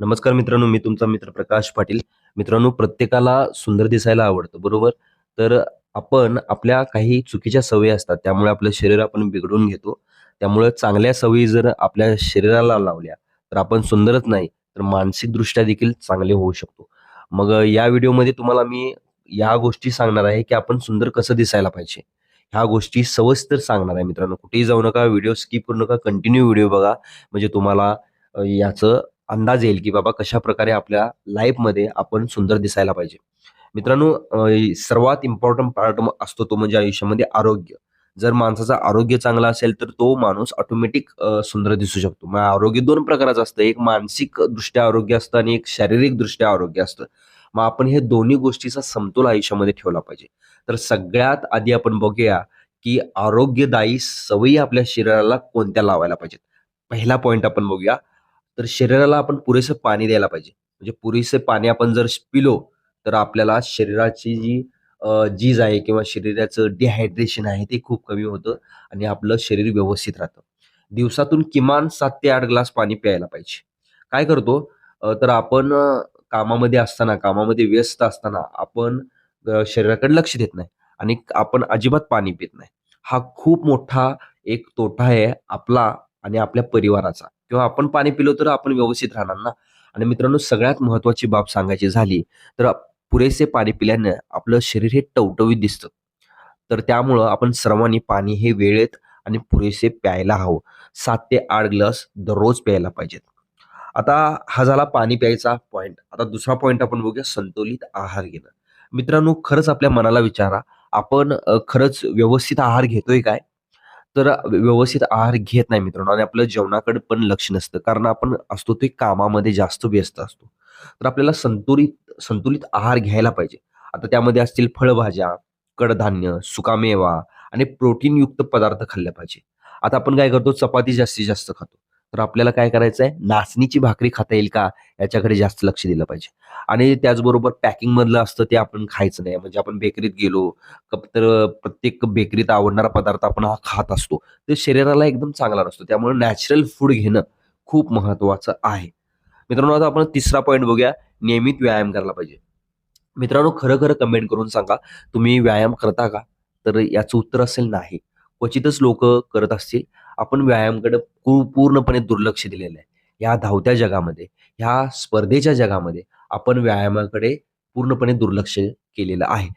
नमस्कार मित्रांनो मी तुमचा मित्र प्रकाश पाटील. मित्रांनो प्रत्येकाला सुंदर दिसायला आवडतं बरोबर? तर आपण आपल्या काही चुकीच्या सवयी असतात त्यामुळे आपलं शरीर आपण बिघडून घेतो. त्यामुळे चांगल्या सवयी जर आपल्या शरीराला लावल्या तर आपण सुंदरच नाही तर मानसिकदृष्ट्या देखील चांगले होऊ शकतो. मग या व्हिडिओमध्ये तुम्हाला मी या गोष्टी सांगणार आहे की आपण सुंदर कसं दिसायला पाहिजे. ह्या गोष्टी सविस्तर सांगणार आहे मित्रांनो. कुठेही जाऊ नका व्हिडिओ स्किप करू नका कंटिन्यू व्हिडिओ बघा. म्हणजे तुम्हाला याचं अंदाज येईल की बाबा कशा प्रकारे आपल्या लाईफमध्ये आपण सुंदर दिसायला पाहिजे. मित्रांनो सर्वात इम्पॉर्टंट पार्ट असतो तो म्हणजे आयुष्यामध्ये आरोग्य. जर माणसाचं आरोग्य चांगलं असेल तर तो माणूस ऑटोमॅटिक सुंदर दिसू शकतो. मग आरोग्य दोन प्रकारचं असतं. एक मानसिक दृष्ट्या आरोग्य असतं आणि एक शारीरिक दृष्ट्या आरोग्य असतं. मग आपण हे दोन्ही गोष्टीचा समतोल आयुष्यामध्ये ठेवला पाहिजे. तर सगळ्यात आधी आपण बघूया की आरोग्यदायी सवयी आपल्या शरीराला कोणत्या लावायला पाहिजेत. पहिला पॉईंट आपण बघूया. तर शरीराला आपण पुरेसं पाणी द्यायला पाहिजे. म्हणजे पुरेसे पाणी आपण जर पिलो तर आपल्याला शरीराची जी जीज आहे किंवा शरीराचं डिहायड्रेशन आहे ते खूप कमी होतं आणि आपलं शरीर व्यवस्थित राहतं. दिवसातून किमान सात ते आठ ग्लास पाणी प्यायला पाहिजे. काय करतो? तर आपण कामामध्ये असताना कामामध्ये व्यस्त असताना आपण शरीराकडे लक्ष देत नाही आणि आपण अजिबात पाणी पित नाही. हा खूप मोठा एक तोटा आहे आपला आणि आपल्या परिवाराचा. किंवा आपण पाणी पिलो तर आपण व्यवस्थित राहणार ना? आणि मित्रांनो सगळ्यात महत्वाची बाब सांगायची झाली तर पुरेसे पाणी पिल्यानं आपलं शरीर हे टवटवीत दिसतं. तर त्यामुळं आपण सर्वांनी पाणी हे वेळेत आणि पुरेसे प्यायला हवं. सात ते आठ ग्लास दररोज प्यायला पाहिजेत. आता हा झाला पाणी प्यायचा पॉईंट आता दुसरा पॉईंट आपण बघूया संतुलित आहार घेणं. मित्रांनो खरंच आपल्या मनाला विचारा आपण खरंच व्यवस्थित आहार घेतोय काय? तर व्यवस्थित आहार घेत नाही मित्रांनो आणि आपलं जेवणाकडे पण लक्ष नसतं. कारण आपण असतो ते कामामध्ये जास्त व्यस्त असतो. तर आपल्याला संतुलित संतुलित आहार घ्यायला पाहिजे. आता त्यामध्ये असतील फळभाज्या कडधान्य सुकामेवा आणि प्रोटीनयुक्त पदार्थ खाल्ले पाहिजे. आता आपण काय करतो? चपाती जास्तीत जास्त खातो. तर आपल्याला काय करायचं आहे नाचणीची भाकरी खाता येईल का? याच्याकडे जास्त लक्ष दिलं पाहिजे. आणि त्याचबरोबर पॅकिंग मधलं असतं ते आपण खायचं नाही. म्हणजे आपण बेकरीत गेलो तर प्रत्येक बेकरीत आवडणारा पदार्थ आपण हा खात असतो. ते शरीराला एकदम चांगला नसतो. त्यामुळे नॅचरल फूड घेणं खूप महत्वाचं आहे. मित्रांनो आता आपण तिसरा पॉईंट बघूया. नियमित व्यायाम करायला पाहिजे. मित्रांनो खरं खरं कमेंट करून सांगा. तुम्ही व्यायाम करता का? तर याचं उत्तर असेल नाही. क्वचितच लोक करत असतील. आपण व्यायामकडे पूर्णपणे दुर्लक्ष दिलेलं आहे. ह्या धावत्या जगामध्ये ह्या स्पर्धेच्या जगामध्ये आपण व्यायामाकडे पूर्णपणे दुर्लक्ष केलेलं आहे.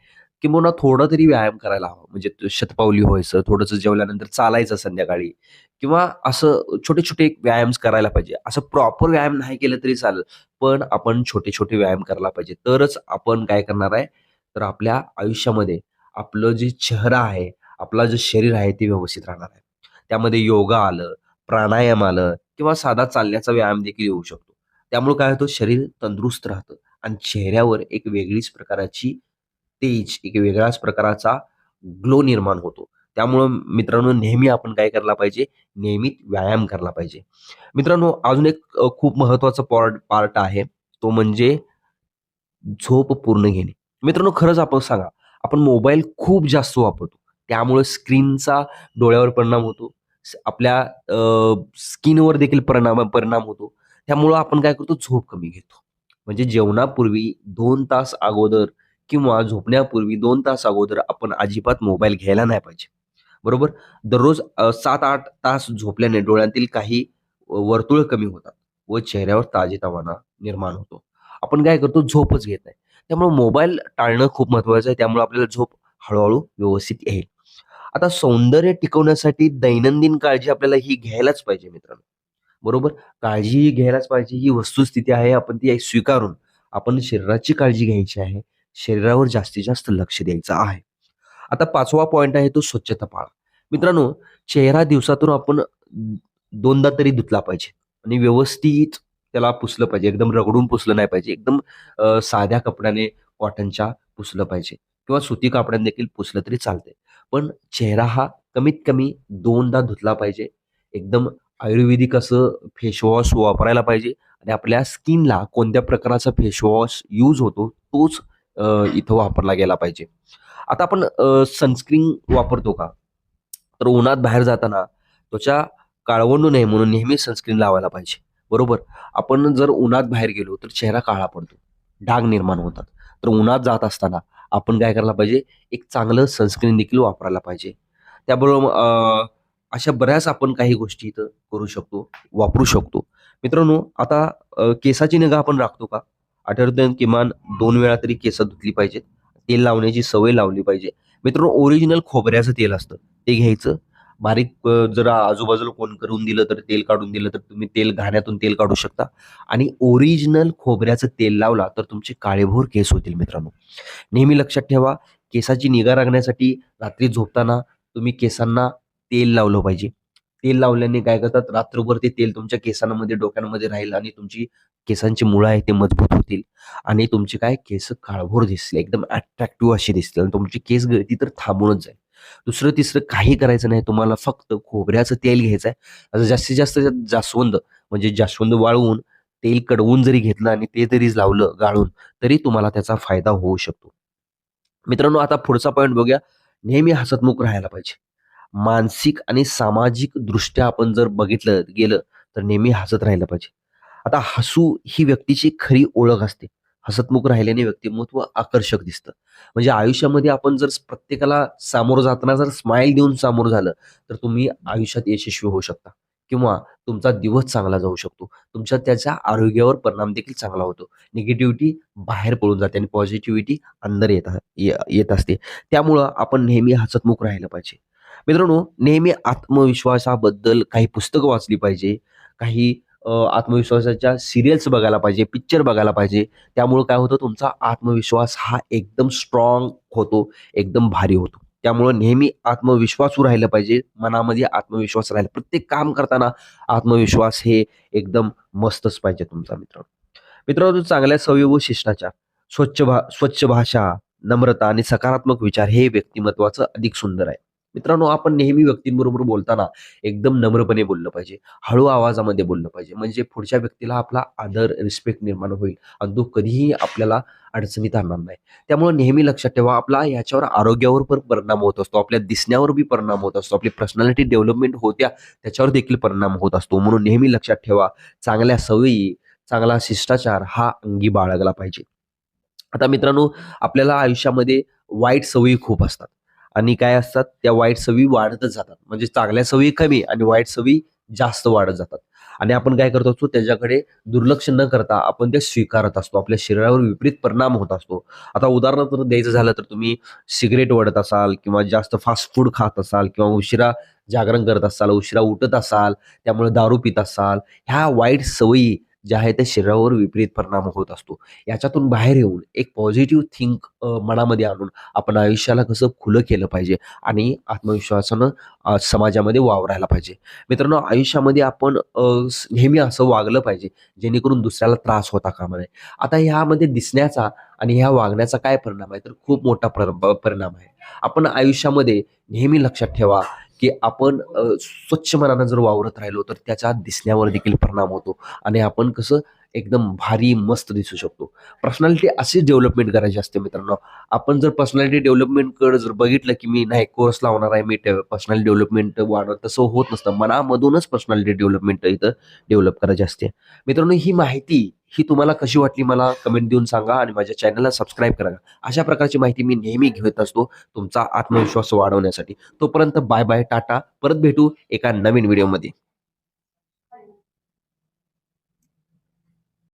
किंवा थोडं तरी व्यायाम करायला हवा. म्हणजे शतपावली व्हायचं थोडंसं जेवल्यानंतर चालायचं संध्याकाळी किंवा असं छोटे छोटे व्यायाम करायला पाहिजे. असं प्रॉपर व्यायाम नाही केलं तरी चालेल पण आपण छोटे छोटे व्यायाम करायला पाहिजे. तरच आपण काय करणार आहे? तर आपल्या आयुष्यामध्ये आपलं जे चेहरा आहे आपलं जे शरीर आहे ते व्यवस्थित राहणार आहे. त्यामध्ये योगा आलं प्राणायाम आलं किंवा साधा चालण्याचा व्यायाम देखील येऊ शकतो. त्यामुळे काय होतं? शरीर तंदुरुस्त राहतं आणि चेहऱ्यावर एक वेगळीच प्रकाराची तेज एक वेगळ्याच प्रकाराचा ग्लो निर्माण होतो. त्यामुळं मित्रांनो नेहमी आपण काय करायला पाहिजे? नियमित व्यायाम करायला पाहिजे. मित्रांनो अजून एक खूप महत्त्वाचा पॉर्ट पार्ट आहे. तो म्हणजे झोप पूर्ण घेणे. मित्रांनो खरंच आपण सांगा आपण मोबाईल खूप जास्त वापरतो. त्यामुळे स्क्रीनचा डोळ्यावर परिणाम होतो. आपल्या स्किनवर देखील परिणाम परिणाम होतो. त्यामुळं आपण काय करतो? झोप कमी घेतो. म्हणजे जेवणापूर्वी दोन तास अगोदर किंवा झोपण्यापूर्वी दोन तास अगोदर आपण अजिबात मोबाईल घ्यायला नाही पाहिजे. बरोबर? दररोज सात आठ तास झोपल्याने डोळ्यांतील काही वर्तुळ कमी होतात व चेहऱ्यावर ताजेतवाना निर्माण होतो. आपण काय करतो? झोपच घेत नाही. त्यामुळे मोबाईल टाळणं खूप महत्वाचं आहे. त्यामुळे आपल्याला झोप हळूहळू व्यवस्थित येईल. आता सौंदर्य टिकवण्यासाठी दैनंदिन काळजी आपल्याला ही घ्यायलाच पाहिजे मित्रांनो. बरोबर? काळजी घ्यायलाच पाहिजे. ही वस्तुस्थिती आहे आपण ती स्वीकारून आपण शरीराची काळजी घ्यायची आहे. शरीरावर जास्तीत जास्त लक्ष द्यायचं आहे. आता पाचवा पॉइंट आहे तो स्वच्छता पाळा. मित्रांनो चेहरा दिवसातून आपण दोनदा तरी धुतला पाहिजे आणि व्यवस्थित त्याला पुसलं पाहिजे. एकदम रगडून पुसलं नाही पाहिजे. एकदम साध्या कपड्याने कॉटनच्या पुसलं पाहिजे. किंवा सुती कापड्याने देखील पुसलं तरी चालतंय. पण चेहरा हा कमीत कमी दोनदा धुतला पाहिजे. एकदम आयुर्वेदिक असं फेसवॉश वापरायला पाहिजे आणि आपल्या स्किनला कोणत्या प्रकारचा फेसवॉश यूज होतो तोच इथं वापरला गेला पाहिजे. आता आपण सनस्क्रीन वापरतो का? तर उन्हात बाहेर जाताना त्वचा काळवंडू नये म्हणून नेहमी सनस्क्रीन लावायला पाहिजे. बरोबर? आपण जर उन्हात बाहेर गेलो तर चेहरा काळा पडतो. डाग निर्माण होतात. तर उन्हात जात असताना आपण काय करायला पाहिजे? एक चांगलं सनस्क्रीन देखील वापरायला पाहिजे. त्याबरोबर अशा बऱ्याच आपण काही गोष्टी इथं करू शकतो वापरू शकतो. मित्रांनो आता केसाची निगा आपण राखतो का? आठवड्यातून किमान दोन वेळा तरी केस धुतली पाहिजेत. तेल लावण्याची सवय लावली पाहिजे. मित्रांनो ओरिजिनल खोबऱ्याचं तेल असतं. ते घ्यायचं. बारीक जर जरा आजूबाजूला कोण करून दिलं तर तेल काढून दिलं तर तुम्ही तेल घाण्यातून तेल काढू शकता. आणि ओरिजिनल खोबऱ्याचं तेल लावला तर तुमचे काळेभोर केस होतील मित्रांनो. नेहमी लक्षात ठेवा केसाची निगा राखण्यासाठी रात्री झोपताना तुम्ही केसांना तेल लावलं पाहिजे. तेल लावल्याने काय करतात? रात्रभर ते तेल तुमच्या केसांमध्ये डोक्यांमध्ये राहील आणि तुमची केसांची मुळं आहे ते मजबूत होतील. आणि तुमचे काय? केस काळभोर दिसतील एकदम अट्रॅक्टिव्ह अशी दिसतील आणि तुमची केस गळती तर थांबूनच जाईल. दुसरं तिसरं काही करायचं नाही. तुम्हाला फक्त खोबऱ्याचं तेल घ्यायचं आहे. आता जास्तीत जास्त जास्वंद म्हणजे जास्वंद वाळवून तेल कडवून जरी घेतलं आणि ते जरी लावलं गाळून तरी तुम्हाला त्याचा फायदा होऊ शकतो. मित्रांनो आता पुढचा पॉईंट बघूया. नेहमी हसतमुख राहायला पाहिजे. मानसिक आणि सामाजिक दृष्ट्या आपण जर बघितलं गेलं तर नेहमी हसत राहिलं पाहिजे. आता हसू ही व्यक्तीची खरी ओळख असते. हसतमुख राहिल्याने व्यक्तिमत्व आकर्षक दिसतं. म्हणजे आयुष्यामध्ये आपण जर प्रत्येकाला सामोरं जाताना जर स्माईल देऊन सामोरं झालं तर तुम्ही आयुष्यात यशस्वी होऊ शकता. किंवा तुमचा दिवस चांगला जाऊ शकतो. तुमच्या त्याच्या आरोग्यावर परिणाम देखील चांगला होतो. निगेटिव्हिटी बाहेर पळून जाते आणि पॉझिटिव्हिटी अंदर येत ये- येत असते. त्यामुळं आपण नेहमी हसतमुख राहिलं पाहिजे. मित्रांनो नेहमी आत्मविश्वासाबद्दल काही पुस्तकं वाचली पाहिजे. काही आत्मविश्वासाच्या सिरियल्स बघायला पाहिजे पिक्चर बघायला पाहिजे. त्यामुळं काय होतं तुमचा आत्मविश्वास हा एकदम स्ट्रॉंग होतो एकदम भारी होतो. त्यामुळं नेहमी आत्मविश्वासू राहिलं पाहिजे मनामध्ये आत्मविश्वास राहिला. प्रत्येक काम करताना आत्मविश्वास हे एकदम मस्तच पाहिजे तुमचा मित्र मित्रांनो चांगल्या सवयी व शिष्टाचार. स्वच्छ भा स्वच्छ भाषा नम्रता आणि सकारात्मक विचार हे व्यक्तिमत्वाचं अधिक सुंदर आहे. मित्रांनो आपण नेहमी व्यक्तींबरोबर बोलताना एकदम नम्रपणे बोललं पाहिजे. हळू आवाजामध्ये बोललं पाहिजे. म्हणजे पुढच्या व्यक्तीला आपला आदर रिस्पेक्ट निर्माण होईल आणि तो कधीही आपल्याला अडचणीत आणणार नाही. त्यामुळे नेहमी लक्षात ठेवा आपला याच्यावर आरोग्यावर पण परिणाम होत असतो. आपल्या दिसण्यावर बी परिणाम होत असतो. आपली पर्सनॅलिटी डेव्हलपमेंट होत्या त्याच्यावर देखील परिणाम होत असतो. म्हणून नेहमी लक्षात ठेवा चांगल्या सवयी चांगला शिष्टाचार हा अंगी बाळगला पाहिजे. आता मित्रांनो आपल्याला आयुष्यामध्ये वाईट सवयी खूप असतात. आणि काय असतात त्या वाईट सवयी वाढतच जातात. म्हणजे चांगल्या सवयी कमी आणि वाईट सवयी जास्त वाढत जातात. आणि आपण काय करत असतो त्याच्याकडे दुर्लक्ष न करता आपण ते स्वीकारत असतो. आपल्या शरीरावर विपरीत परिणाम होत असतो. आता उदाहरणार्थ द्यायचं झालं तर तुम्ही सिगरेट ओढत असाल किंवा जास्त फास्ट फूड खात असाल किंवा उशिरा जागरण करत असाल उशिरा उठत असाल त्यामुळे दारू पित असाल ह्या वाईट सवयी जे आहे त्या शरीरावर विपरीत परिणाम होत असतो. याच्यातून बाहेर येऊन एक पॉझिटिव्ह थिंक मनामध्ये आणून आपण आयुष्याला कसं खुलं केलं पाहिजे आणि आत्मविश्वासानं समाजामध्ये वावरायला पाहिजे. मित्रांनो आयुष्यामध्ये आपण नेहमी असं वागलं पाहिजे जेणेकरून दुसऱ्याला त्रास होता कामा नये. आता ह्यामध्ये दिसण्याचा आणि ह्या वागण्याचा काय परिणाम आहे? तर खूप मोठा परिणाम आहे. आपण आयुष्यामध्ये नेहमी लक्षात ठेवा की आपण स्वच्छ मनानं जर वावरत राहिलो तर त्याच्या दिसण्यावर देखील परिणाम होतो. आणि आपण कसं एकदम भारी मस्त दिसू शकतो. पर्सनॅलिटी अशीच डेव्हलपमेंट करायची असते मित्रांनो. आपण जर पर्सनॅलिटी डेव्हलपमेंटकडे जर बघितलं की मी नाही कोर्स लावणार आहे मी पर्सनॅलिटी डेव्हलपमेंट वाढणार तसं होत नसतं. मनामधूनच पर्सनॅलिटी डेव्हलपमेंट इथं डेव्हलप करायची असते. मित्रांनो ही माहिती ही तुम्हाला कशी वाटली मला कमेंट देऊन सांगा आणि माझ्या चॅनलला सबस्क्राईब करा. अशा प्रकारची माहिती मी नेहमी घेत असतो तुमचा आत्मविश्वास वाढवण्यासाठी. तोपर्यंत बाय बाय टाटा. परत भेटू एका नवीन व्हिडिओमध्ये